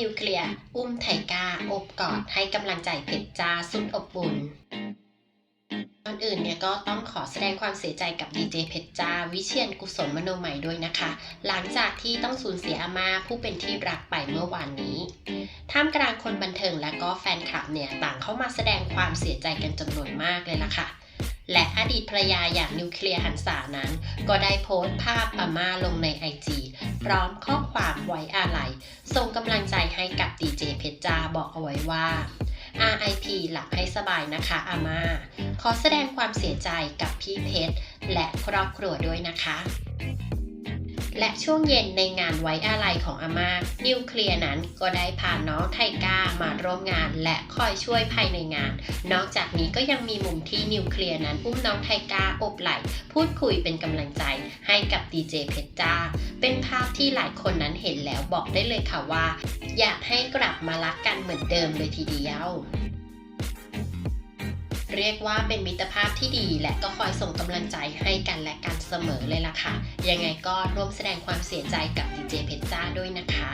นิวเคลียร์ อุ้มไทก้าอบกอดให้กำลังใจเพชรจ้าสุดอบอุ่นก่อนอื่นเนี่ยก็ต้องขอแสดงความเสียใจกับดีเจเพชรจ้าวิเชียนกุศลมโนใหม่ด้วยนะคะ หลังจากที่ต้องสูญเสียอาม่าผู้เป็นที่รักไปเมื่อวานนี้ ท่ามกลางคนบันเทิงและก็แฟนคลับเนี่ยต่างเข้ามาแสดงความเสียใจกันจำนวนมากเลยล่ะค่ะและอดีตภรรยาอย่างนิวเคลียร์หันษานั้น ก็ได้โพสต์ภาพอาม่าลงในไอจีพร้อมข้อความ ไว้อาลัยส่งกำลังใจให้กับดีเจเพชรจ้าบอกเอาไว้ว่า RIP หลับให้สบายนะคะอาม่าขอแสดงความเสียใจกับพี่เพชรและครอบครัวด้วยนะคะ และช่วงเย็นในงานไว้อาลัยของอาม่านิวเคลียร์นั้นก็ได้พาน้องไทก้ามาร่วมงาน และคอยช่วยภายในงาน นอกจากนี้ก็ยังมีมุมที่นิวเคลียร์นั้นอุ้มน้องไทก้าอบไหล่พูดคุยเป็นกำลังใจให้กับดีเจเพชรจ้า เป็นภาพที่หลายคนนั้นเห็นแล้วบอกได้เลยค่ะว่า อยากให้กลับมารักกันเหมือนเดิมเลยทีเดียว เรียกว่าเป็นมิตรภาพที่ดีและก็คอยส่งกำลังใจให้กันและกันเสมอเลยล่ะค่ะ ยังไงก็ร่วมแสดงความเสียใจกับดีเจเพชรจ้าด้วยนะคะ